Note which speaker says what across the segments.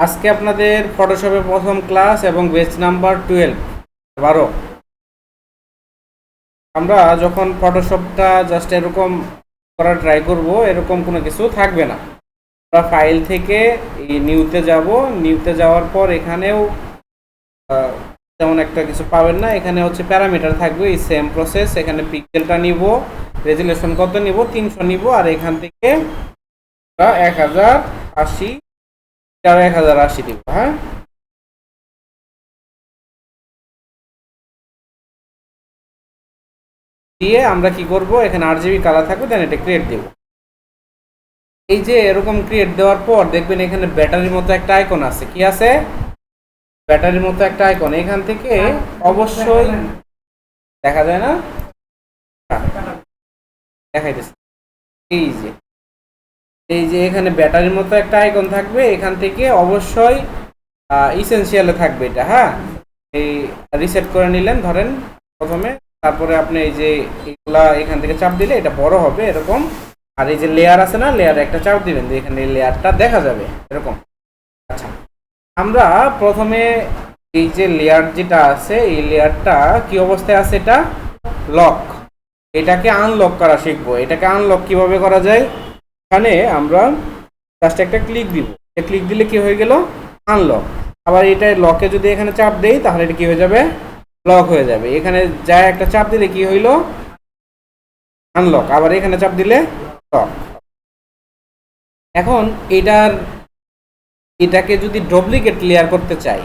Speaker 1: আজকে আপনাদের ফটোশপে প্রথম ক্লাস এবং বেচ নাম্বার টুয়েলভ বারো। আমরা যখন ফটোশপটা জাস্ট এরকম করা ট্রাই করব, এরকম কোনো কিছু থাকবে না। আমরা ফাইল থেকে এই নিউতে যাব নিউতে যাওয়ার পর এখানেও তেমন একটা কিছু পাবেন না। এখানে হচ্ছে প্যারামিটার থাকবে, এই সেম প্রসেস এখানে পিক্সেলটা নিব রেজুলেশন কত নিব? তিনশো নিব, আর এখান থেকে এক হাজার আশি এটাও এক হাজার আশি দিব হ্যাঁ? দিয়ে আমরা কি করব? এখানে আর জিবি কালার থাকবে দেন এটা ক্রিয়েট দেব। এই যে এরকম ক্রিয়েট দেওয়ার পর দেখবেন এখানে ব্যাটারির মতো একটা আইকন আছে। কি আছে? ব্যাটারির মতো একটা আইকন এখান থেকে অবশ্যই দেখা যায় না? দেখাইতেছে। এই যে। এই যে এখানে ব্যাটারির মতো একটা আইকন থাকবে, এখান থেকে অবশ্যই ইসেনশিয়ালে থাকবে এটা হ্যাঁ? এই রিসেট করে নিলেন, ধরেন প্রথমে, তারপরে আপনি এই যে এগুলা এখান থেকে চাপ দিলে এটা বড় হবে এরকম। আর এই যে লেয়ার আছে না লেয়ারে একটা চাপ দিবেন যে এখানে লেয়ারটা দেখা যাবে, এরকম। আচ্ছা আমরা প্রথমে এই যে লেয়ার যেটা আছে, এই লেয়ারটা কি অবস্থায় আছে এটা? লক এটাকে আনলক করা শিখব। এটাকে আনলক কীভাবে করা যায়? এখানে আমরা জাস্ট একটা ক্লিক দিব। ক্লিক দিলে কি হয়ে গেল? আনলক আবার এটা লকে যদি এখানে চাপ দেই, তাহলে এটা কি হয়ে যাবে? লক হয়ে যাবে। এখানে যা একটা চাপ দিলে কি হইল? আনলক আবার এখানে চাপ দিলে লক এখন এটার, এটাকে যদি ডুপ্লিকেট লেয়ার করতে চাই,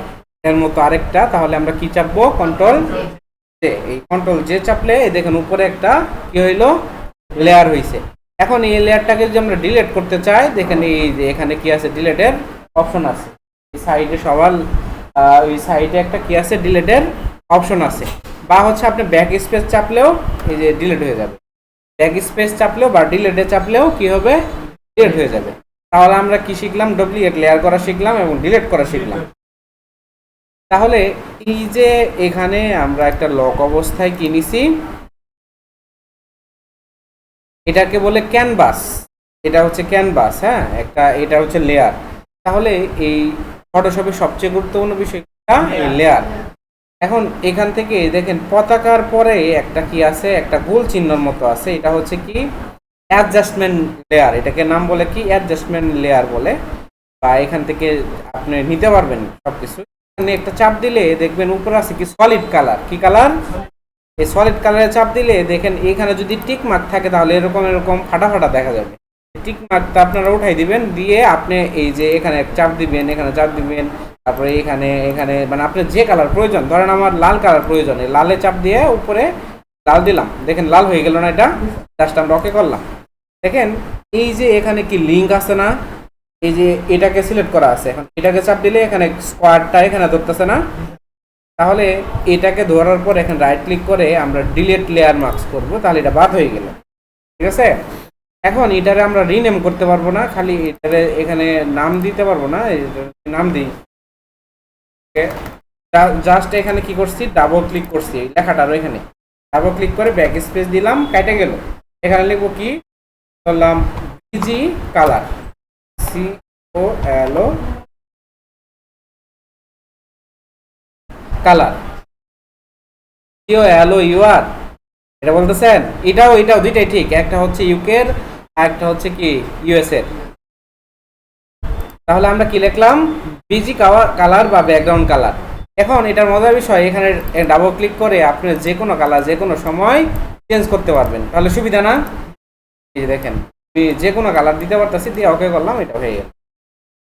Speaker 1: এর মতো আরেকটা, তাহলে আমরা কি চাপবো? কন্ট্রোল এই কন্ট্রোল জে চাপলে দেখেন উপরে একটা কি হইল? লেয়ার হইছে। এখন এই লেয়ারটাকে যদি আমরা ডিলেট করতে চাই, দেখেন এই যে এখানে কি আছে ডিলেটের অপশন আছে। সাইডে সবার ওই সাইডে একটা কি আছে ডিলেটের অপশন আছে। বা হচ্ছে আপনি ব্যাক স্পেস চাপলেও এই যে ডিলেট হয়ে যাবে। ব্যাক স্পেস চাপলেও বা ডিলেটে চাপলেও কি হবে ডিলিট হয়ে যাবে। তাহলে আমরা কি শিখলাম? ডুপ্লিকেট লেয়ার করা শিখলাম এবং ডিলেট করা শিখলাম। তাহলে এই যে এখানে আমরা একটা লক অবস্থায় কি নিছি? এটাকে বলে ক্যানভাস। এটা হচ্ছে ক্যানভাস হ্যাঁ? একটা এটা হচ্ছে লেয়ার তাহলে এই ফটোশপের সবচেয়ে গুরুত্বপূর্ণ বিষয়টা এই লেয়ার এখন এখান থেকে দেখেন পতাকার পরে একটা কি আছে? একটা গোল চিহ্নর মতো আছে। এটা হচ্ছে কি? অ্যাডজাস্টমেন্ট লেয়ার এটাকে নাম বলে কি? অ্যাডজাস্টমেন্ট লেয়ার বলে। বা এখান থেকে আপনি নিতে পারবেন সবকিছু। এখানে একটা চাপ দিলে দেখবেন উপরে আছে কি? সলিড কালার কি কালার এই সলিড কালারে চাপ দিলে দেখেন এখানে যদি টিক মার্ক থাকে তাহলে এরকম এরকম ফাটা ফাটা দেখা যাবে। টিক মার্কটা আপনারা উঠাই দিবেন, দিয়ে আপনি এই যে এখানে চাপ দিবেন, এখানে চাপ দিবেন, তারপরে এখানে এখানে মানে আপনার যে কালার প্রয়োজন, ধরেন আমার লাল কালার প্রয়োজন, এই লালে চাপ দিয়ে উপরে লাল দিলাম, দেখেন লাল হয়ে গেল না এটা? জাস্ট আমরা ওকে করলাম। দেখেন, এই যে এখানে কি লিঙ্ক আছে না? এই যে এটাকে সিলেক্ট করা আছে। এখন এটাকে চাপ দিলে এখানে স্কোয়ারটা এখানে ধরতেছে না? তাহলে এটাকে ধরার পর এখানে রাইট ক্লিক করে আমরা ডিলেট লেয়ার মার্কস করব, তাহলে এটা বাদ হয়ে গেল। ঠিক আছে? এখন এটারে আমরা রিনেম করতে পারব না, খালি এটারে এখানে নাম দিতে পারব না নাম দিই। জাস্ট এখানে কি করছি ডাবল ক্লিক করছি, এই লেখাটার এখানে। ডাবল ক্লিক করে ব্যাক স্পেস দিলাম, কেটে গেল। এখানে লিখব কি? করলাম BG colour C O L O colour. U O U R এটা বলতেছেন? এটাও এটাও, দুইটাই ঠিক। একটা হচ্ছে ইউকের একটা হচ্ছে কি ইউএস এর। তাহলে আমরা কি লিখলাম? বিজি কালার বা ব্যাকগ্রাউন্ড কালার এখন এটার মজার বিষয়, এখানে ডাবল ক্লিক করে আপনি যে কোনো কালার যে কোনো সময় চেঞ্জ করতে পারবেন। তাহলে সুবিধা না? দেখেন যে কোনো কালার দিতে পারতেছি, দিয়ে ওকে করলাম, এটা হয়ে গেল।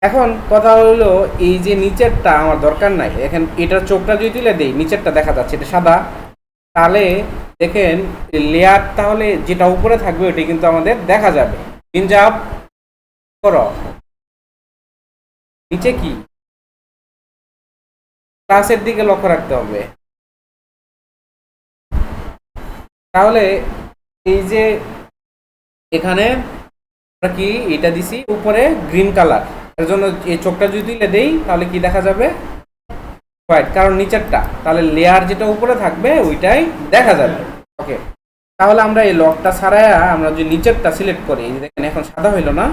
Speaker 1: এখন কথা হলো এই যে নিচেরটা আমার দরকার নাই। এখন এটার চোখটা যদি তুলে দেই, নিচেরটা দেখা যাচ্ছে, এটা সাদা। তাহলে দেখেন লেয়ার তাহলে যেটা উপরে থাকবে ওটি কিন্তু আমাদের দেখা যাবে। ইনজাব করো। নিচে কি? ক্লাসের দিকে লক্ষ্য রাখতে হবে। তাহলে এই যে এখানে কি, এটা দিছি উপরে গ্রিন কালার এর জন্য এই চোখটা যদি তুলে দেই, তাহলে কি দেখা যাবে? হোয়াইট কারণ নিচেরটা। তাহলে লেয়ার যেটা উপরে থাকবে, ওইটাই দেখা যাবে। ওকে তাহলে আমরা এই লকটা ছাড়াইয়া আমরা যদি নিচেরটা সিলেক্ট করি, এই দেখেন, এখন সাদা হইল না।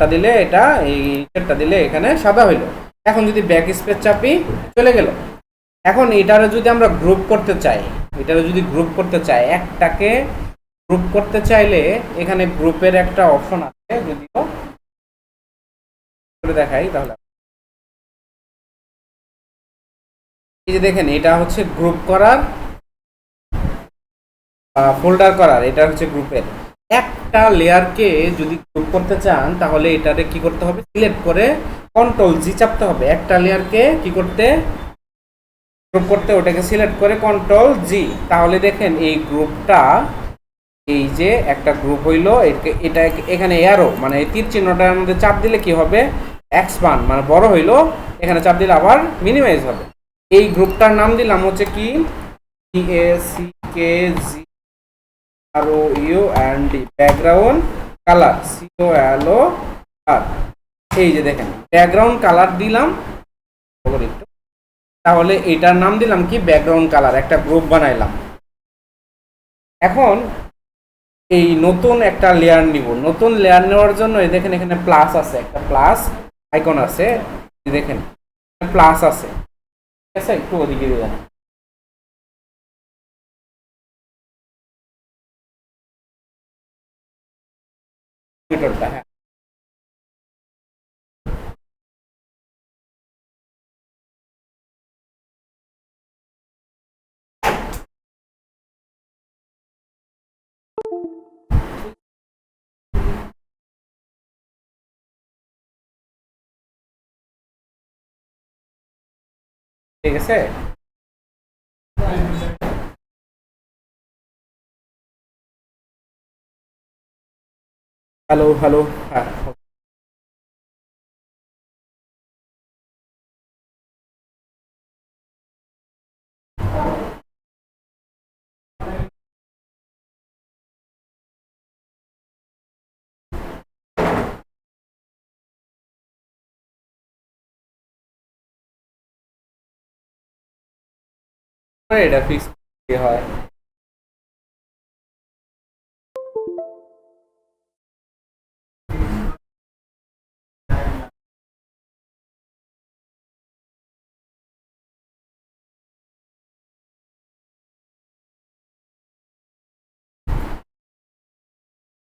Speaker 1: টা দিলে এটা, এই টা দিলে এখানে সাদা হইল। এখন যদি ব্যাক স্পেস চাপি, চলে গেল। এখন এটারে যদি আমরা গ্রুপ করতে চাই, এটারে যদি গ্রুপ করতে চাই, একটাকে গ্রুপ করতে চাইলে এখানে গ্রুপের একটা অপশন আছে, যদিও করে দেখাই তাহলে। এই যে দেখেন, এটা হচ্ছে গ্রুপ করার ফোল্ডার করার, এটা হচ্ছে গ্রুপের একটা লেয়ারকে যদি গ্রুপ করতে চান, তাহলে এটারে কি করতে হবে? সিলেক্ট করে কন্ট্রোল জি চাপতে হবে। একটা লেয়ারকে কি করতে গ্রুপ করতে, ওটাকে সিলেক্ট করে কন্ট্রোল জি তাহলে দেখেন, এই গ্রুপটা এই যে একটা গ্রুপ হইল এটা এখানে এরো মানে তীর চিহ্নটার মধ্যে চাপ দিলে কি হবে? এক্সপান্ড মানে বড় হইল, এখানে চাপ দিলে আবার মিনিমাইজ হবে। এই গ্রুপটার নাম দিলাম হচ্ছে কি? A C K G R O U and background colour C O L O R এই যে দেখেন ব্যাকগ্রাউন্ড কালার দিলাম তাহলে এটার নাম দিলাম কি? ব্যাকগ্রাউন্ড কালার একটা গ্রুপ বানাইলাম। এখন এই নতুন একটা লেয়ার নিব। নতুন লেয়ার নেওয়ার জন্য দেখেন এখানে প্লাস আছে, একটা প্লাস আইকন আছে এই দেখেন প্লাস আছে ঠিক আছে একটু ওদিকে দিয়ে দেন। ভিতরটা, হ্যাঁ ঠিক হ্যালো হ্যালো হ্যাঁ এটা ফিক্স হয়।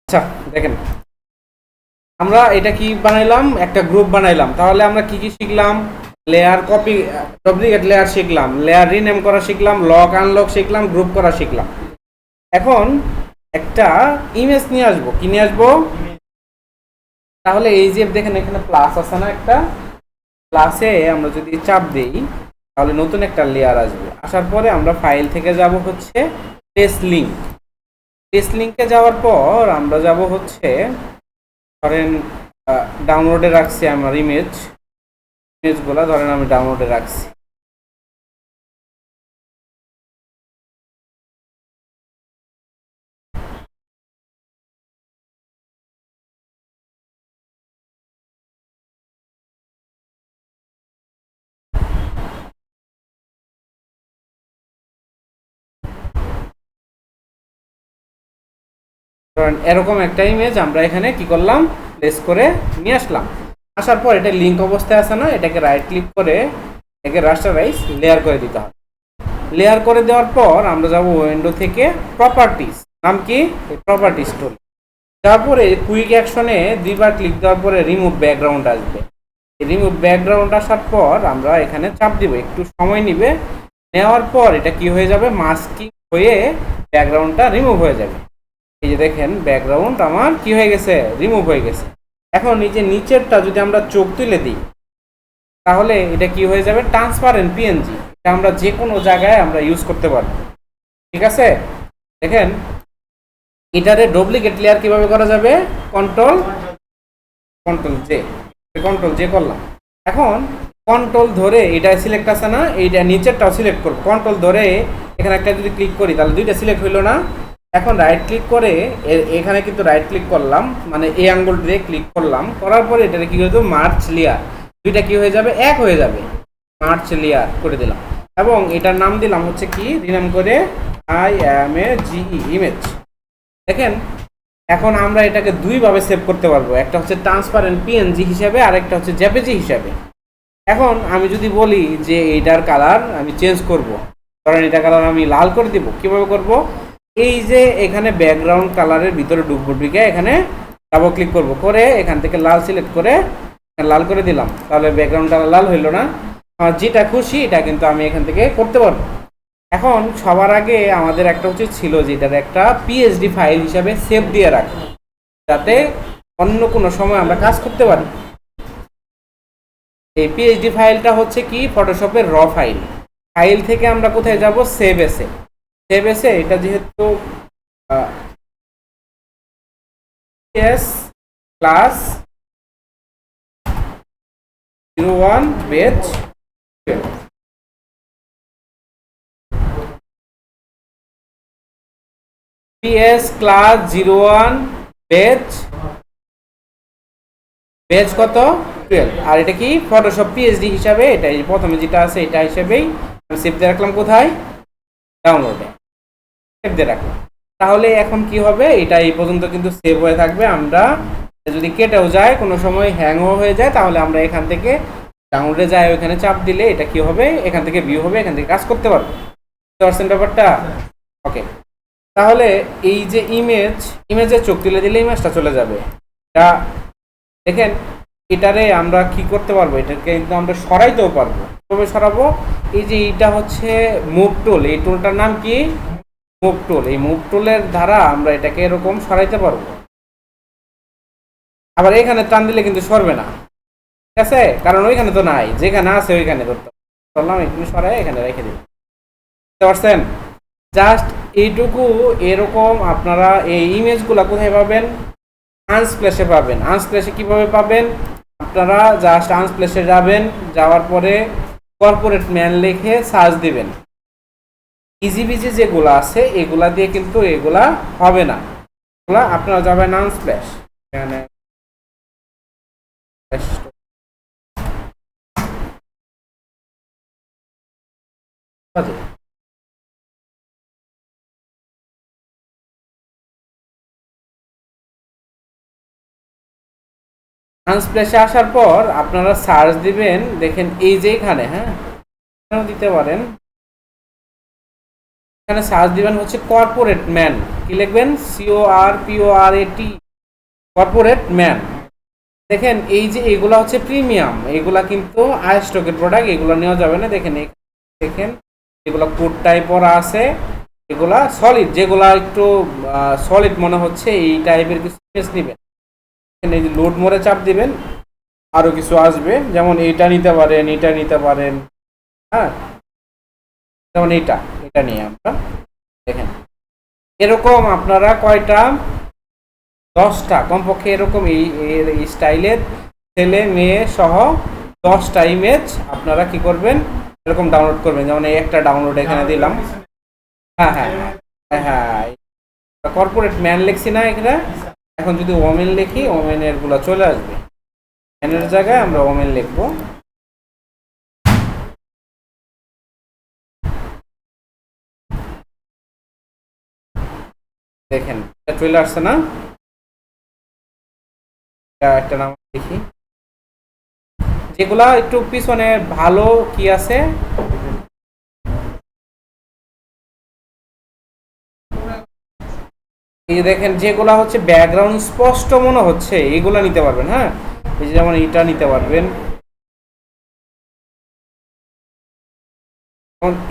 Speaker 1: আচ্ছা দেখেন। আমরা এটা কি বানাইলাম? একটা গ্রুপ বানাইলাম। তাহলে আমরা কি কি শিখলাম? লেয়ার কপি ডুপ্লিকেট লেয়ার শিখলাম। লেয়ার রিনেম করা শিখলাম লক আনলক শিখলাম গ্রুপ করা শিখলাম। এখন একটা ইমেজ নিয়ে আসব। কি নিয়ে আসব? তাহলে এই যে দেখেন এখানে প্লাস আছে না একটা? প্লাসে আমরা যদি চাপ দেই, তাহলে নতুন একটা লেয়ার আসবে। আসার পরে আমরা ফাইল থেকে যাব হচ্ছে টেস্ট লিঙ্ক টেস্ট লিঙ্কে যাওয়ার পর আমরা যাব হচ্ছে, ধরেন ডাউনলোডে রাখছি আমার ইমেজ ইমেজগুলো ধরেন আমি ডাউনলোডে রাখছি। এরকম একটা ইমেজ আমরা এখানে কি করলাম? প্লেস করে নিয়ে আসলাম। আসার পর এটা লিঙ্ক অবস্থায় আসে না, এটাকে রাইট ক্লিক করে এটাকে রাস্টারাইজ লেয়ার করে দিতে হবে। লেয়ার করে দেওয়ার পর আমরা যাব উইন্ডো থেকে প্রপার্টিস নাম কি? প্রপার্টিস টুল তারপরে কুইক অ্যাকশনে দুইবার ক্লিক দেওয়ার পরে রিমুভ ব্যাকগ্রাউন্ড আসবে। রিমুভ ব্যাকগ্রাউন্ড আসার পর আমরা এখানে চাপ দিব, একটু সময় নিবে। নেওয়ার পর এটা কি হয়ে যাবে? মাস্কিং হয়ে ব্যাকগ্রাউন্ডটা রিমুভ হয়ে যাবে। এই যে দেখেন ব্যাকগ্রাউন্ড আমার কি হয়ে গেছে? রিমুভ হয়ে গেছে। এখন এই যে নিচেরটা যদি আমরা চোখ তুলে দিই, তাহলে এটা কি হয়ে যাবে? ট্রান্সপারেন্ট পিএনজি এটা আমরা যে কোনো জায়গায় আমরা ইউজ করতে পারব। ঠিক আছে? দেখেন, এটারে ডুপ্লিকেট লেয়ার কীভাবে করা যাবে? Control control J control J করলাম। এখন কন্ট্রোল ধরে এটা সিলেক্ট আছে না, এইটা নিচেরটাও সিলেক্ট করব। কন্ট্রোল ধরে এখানে একটা যদি ক্লিক করি, তাহলে দুইটা সিলেক্ট হইল না। এখন রাইট ক্লিক করে এখানে কিন্তু রাইট ক্লিক করলাম মানে এই আঙ্গুল দিয়ে ক্লিক করলাম, করার পরে এটা কি দেবো মার্চ লেয়ার দুইটা কি হয়ে যাবে? এক হয়ে যাবে। মার্চ লেয়ার করে দিলাম। এবং এটার নাম দিলাম হচ্ছে কি? রিনাম করে I M A G E image দেখেন, এখন আমরা এটাকে দুইভাবে সেভ করতে পারব। একটা হচ্ছে ট্রান্সপারেন্ট পিএনজি হিসাবে আর একটা হচ্ছে জেপিজি হিসাবে। এখন আমি যদি বলি যে এইটার কালার আমি চেঞ্জ করব। কারণ এটা কালার আমি লাল করে দিব। কীভাবে করব? এই যে এখানে ব্যাকগ্রাউন্ড কালারের ভিতরে ডুববো ঢুকে এখানে ডাবল ক্লিক করব। করে এখান থেকে লাল সিলেক্ট করে লাল করে দিলাম। তাহলে ব্যাকগ্রাউন্ড কালার লাল হইল না। যেটা খুশি, এটা কিন্তু আমি এখান থেকে করতে পারব। এখন সবার আগে আমাদের একটা উচিত ছিল যে এটার একটা পিএইচডি ফাইল হিসাবে সেভ দিয়ে রাখা, যাতে অন্য কোনো সময় আমরা কাজ করতে পারি। এই পিএইচডি ফাইলটা হচ্ছে কি? ফটোশপের র ফাইল ফাইল থেকে আমরা কোথায় যাব? সেভ এসে এসে এটা যেহেতু S class zero one batch PS class zero one batch batch কত? টুয়েলভ আর এটা কি ফটোশপ পিএইচডি হিসাবে, এটাই প্রথমে যেটা আছে, এটা হিসেবেই আমি সেভ দিয়ে রাখলাম কোথায়? ডাউনলোডে সেভ দিয়ে রাখলাম। তাহলে এখন কি হবে? এটা এই পর্যন্ত কিন্তু সেভ হয়ে থাকবে। আমরা যদি কেটেও যায় কোনো সময় হ্যাংও হয়ে যায় তাহলে আমরা এখান থেকে ডাউনলোডে যাই ওইখানে চাপ দিলে এটা কি হবে? এখান থেকে ভিউ হবে এখান থেকে কাজ করতে পারব। পারছেন ব্যাপারটা? ওকে তাহলে এই যে ইমেজ ইমেজে চোখ তুলে দিলে ইমেজটা চলে যাবে। এটা দেখেন এটারে আমরা কি করতে পারব? এটাকে কিন্তু আমরা সরাইতেও পারব। তবে সরাবো এই যে এইটা হচ্ছে মুভ টুল এই টুলটার নাম কি? মুভ টুল এই মুভ টুলের দ্বারা আমরা এটাকে এরকম সরাইতে পারব। আবার এখানে টান দিলে কিন্তু সরবে না। ঠিক আছে? কারণ ওইখানে তো নাই। যেখানে আছে ওইখানে ধরতে ধরলাম এখানে সরাই, এখানে রেখে দিই। বুঝতে পারছেন? জাস্ট এইটুকু, এরকম আপনারা এই ইমেজগুলো কোথায় পাবেন? আনস্প্লেশে পাবেন। আনস্প্লেশে কীভাবে পাবেন? আপনারা জাস্ট আনস্প্লেশে যাবেন, যাওয়ার পরে কর্পোরেট ম্যান লিখে সার্চ দিবেন। ইজি বিজি যেগুলো আছে, এগুলা দিয়ে কিন্তু এগুলা হবে না। এগুলা আপনারা যাবেন স্প্ল্যাশ এখানে আচ্ছা আনস্প্লেশে আসার পর আপনারা সার্চ দিবেন, দেখেন এই যে এখানে হ্যাঁ? দিতে পারেন। এখানে সার্চ দিবেন হচ্ছে কর্পোরেট ম্যান কি লিখবেন? CO R PO R A T corporate man দেখেন, এই যে এগুলা হচ্ছে প্রিমিয়াম এগুলা কিন্তু আই স্টকের প্রোডাক্ট এগুলো নেওয়া যাবে না। দেখেন দেখেন, এগুলো কোড টাইপ করা আছে, এগুলা সলিড যেগুলা একটু সলিড মনে হচ্ছে, এই টাইপের কিছু নেবেন। এই যে লোড মোড়ে চাপ দিবেন আরও কিছু আসবে। যেমন এইটা নিতে পারেন এটা নিতে পারেন। হ্যাঁ? যেমন এইটা এটা নিয়ে আমরা দেখেন। এরকম আপনারা কয়টা? দশটা। কমপক্ষে এরকম এই এই স্টাইলের ছেলে মেয়ে সহ দশটা ইমেজ আপনারা কি করবেন? এরকম ডাউনলোড করবেন। যেমন এই একটা ডাউনলোড এখানে দিলাম। হ্যাঁ হ্যাঁ হ্যাঁ। হ্যাঁ কর্পোরেট ম্যান লিখছি না এখানে। এখন যদি ওমেন লিখি, ওমেনেরগুলো চলে আসবে। ম্যানের জায়গায় আমরা ওমেন লিখব। দেখেন চলে আসছে না? একটা নাম দেখি যেগুলা একটু পিছনে ভালো কি আছে? এই দেখেন, যেগুলা হচ্ছে ব্যাকগ্রাউন্ড স্পষ্ট মনে হচ্ছে, এগুলা নিতে পারবেন হ্যাঁ? এই যে যেমন এটা নিতে পারবেন।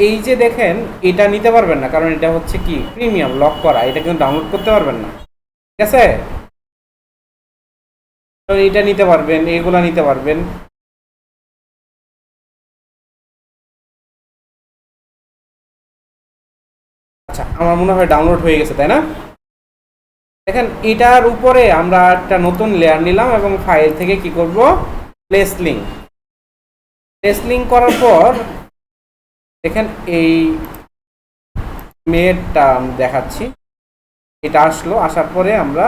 Speaker 1: এই যে দেখেন, এটা নিতে পারবেন না, কারণ এটা হচ্ছে কি? প্রিমিয়াম, লক করা, এটা কিন্তু ডাউনলোড করতে পারবেন না। ঠিক আছে? এটা নিতে পারবেন, এগুলা নিতে পারবেন। আচ্ছা আমার মনে হয় ডাউনলোড হয়ে গেছে, তাই না? দেখেন, এটার উপরে আমরা একটা নতুন লেয়ার নিলাম এবং ফাইল থেকে কি করব? প্লেস লিঙ্ক প্লেস লিঙ্ক করার পর, দেখেন, এই মেয়েরটা দেখাচ্ছি। এটা আসলো, আসার পরে আমরা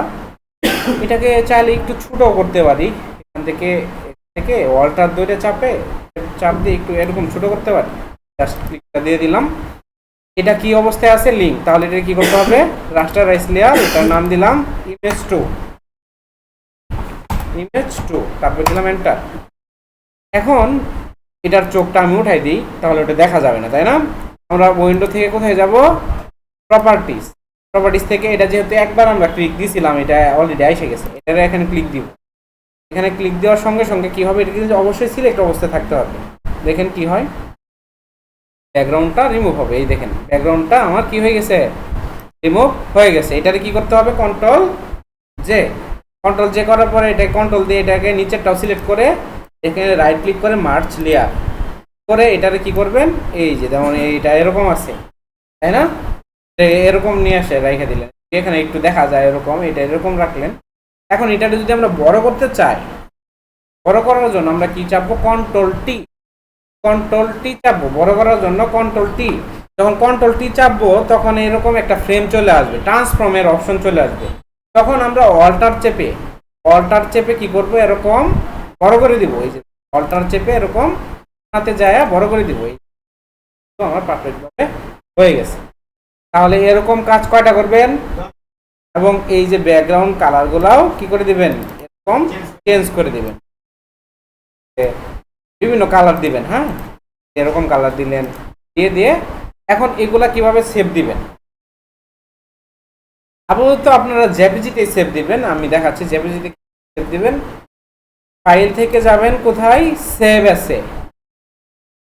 Speaker 1: এটাকে চাইলে একটু ছোটো করতে পারি। এখান থেকে থেকে ওয়ালটার দইটা চাপে, চাপ দিয়ে একটু এরকম ছোটো করতে পারি। জাস্ট ক্লিকটা দিয়ে দিলাম। এটা কি অবস্থায় আছে? লিঙ্ক তাহলে এটা কি করতে হবে? রাস্টারাইজ লেয়ার এটার নাম দিলাম ইমেজ টু ইমেজ টু তারপর দিলাম এন্টার এখন এটার চোখটা আমি উঠাই দিই, তাহলে ওটা দেখা যাবে না, তাই না? আমরা উইন্ডো থেকে কোথায় যাব? প্রপার্টিস প্রপার্টিস থেকে এটা যেহেতু একবার আমরা ক্লিক দিয়েছিলাম এটা অলরেডি এসে গেছে। এটা এখানে ক্লিক দিব। এখানে ক্লিক দেওয়ার সঙ্গে সঙ্গে কি হবে? এটা কিন্তু অবশ্যই সিলেক্ট অবস্থায় থাকতে হবে। দেখেন কি হয়? ব্যাকগ্রাউন্ডটা রিমুভ হবে, এই দেখেন। ব্যাকগ্রাউন্ডটা আমার কি হয়ে গেছে? রিমুভ হয়ে গেছে। এটাতে কি করতে হবে? কন্ট্রোল জে কন্ট্রোল জে করার পরে এটা কন্ট্রোল দিয়ে এটাকে নিচেরটাও সিলেক্ট করে এখানে রাইট ক্লিক করে মার্চ লেয়ার করে এটারে কি করবেন? এই যে, যেমন এইটা এরকম আছে, তাই না? এরকম নিয়ে আসে, রেখে দিলেন। এখানে একটু দেখা যায় এরকম, এটা এরকম রাখলেন। এখন এটাকে যদি আমরা বড় করতে চাই, বড় করার জন্য আমরা কি চাপবো? কন্ট্রোল টি কন্ট্রোল টি চাপবো, বড় করার জন্য কন্ট্রোল টি যখন কন্ট্রোল টি চাপবো, তখন এরকম একটা ফ্রেম চলে আসবে ট্রান্সফর্মের অপশন চলে আসবে। তখন আমরা অল্টার চেপে অল্টার চেপে কি করব? এরকম বড় করে দিব, এই যে অল্টার চেপে এরকম হাতে যায় বড় করে দিব, এই আমার পারফেক্ট ভাবে হয়ে গেছে। তাহলে এরকম কাজ কয়টা করবেন? এবং এই যে ব্যাকগ্রাউন্ড কালারগুলাও কি করে দিবেন? এরকম চেঞ্জ করে দিবেন। বিভিন্ন কালার দিবেন হ্যাঁ? এরকম কালার দিলেন, দিয়ে দিয়ে এখন এগুলা কীভাবে সেভ দিবেন? আপাতত আপনারা জেপিজিতে সেভ দিবেন, আমি দেখাচ্ছি জেপিজিতে সেভ দিবেন? ফাইল থেকে যাবেন কোথায়? সেভ আছে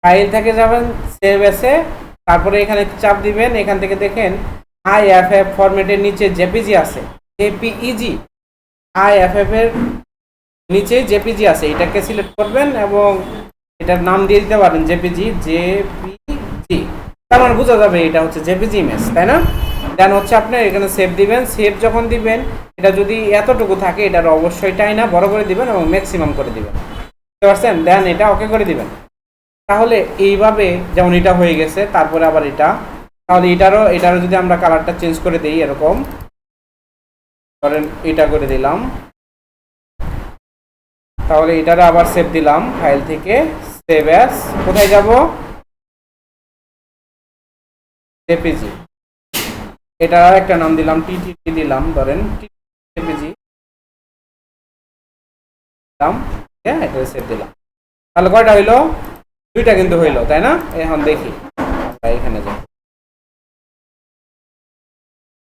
Speaker 1: ফাইল থেকে যাবেন সেভ আছে তারপরে এখানে চাপ দিবেন, এখান থেকে দেখেন আই এফ এফ ফরম্যাটের নিচে জেপিজি আছে। জেপিইজি আই এফ এফ এর নিচে জেপিজি আছে, এটাকে সিলেক্ট করবেন এবং এটার নাম দিয়ে দিতে পারেন জেপিজি জেপিজি। তার মানে বোঝা যাবে এটা হচ্ছে জেপিজি ইমেজ তাই না? দেন হচ্ছে আপনি এখানে সেভ দিবেন সেভ যখন দিবেন, এটা যদি এতটুকু থাকে, এটার অবশ্যই টাই না বড় করে দিবেন এবং ম্যাক্সিমাম করে দিবেন। বুঝতে পারছেন? দেন এটা ওকে করে দিবেন। তাহলে এইভাবে যেমন এটা হয়ে গেছে, তারপরে আবার এটা। তাহলে এটারও এটারও যদি আমরা কালারটা চেঞ্জ করে দিই এরকম, ধরেন এটা করে দিলাম। তাহলে এটারও আবার সেভ দিলাম ফাইল থেকে। সেভ অ্যাস কোথায় যাব? জেপিজি এটা একটা নাম দিলাম টিটিটি দিলাম, ধরেন জেপিজি দিলাম হ্যাঁ এটা সেভ দিলাম। তাহলে কয়টা হইল? দুইটা কিন্তু হইল, তাই না? এখন দেখি। এখানে যাই।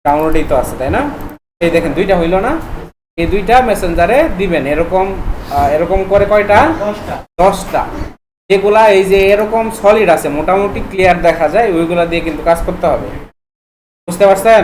Speaker 1: ডাউনলোডই তো আছে, তাই না? এই দেখেন, দুইটা হইল না? এই দুইটা মেসেঞ্জারে দিবেন, এরকম এরকম করে কয়টা? দশটা। যেগুলা এই যে এরকম সলিড আছে মোটামুটি ক্লিয়ার দেখা যায় ওইগুলা দিয়ে কিন্তু কাজ করতে হবে। বুঝতে পারছেন?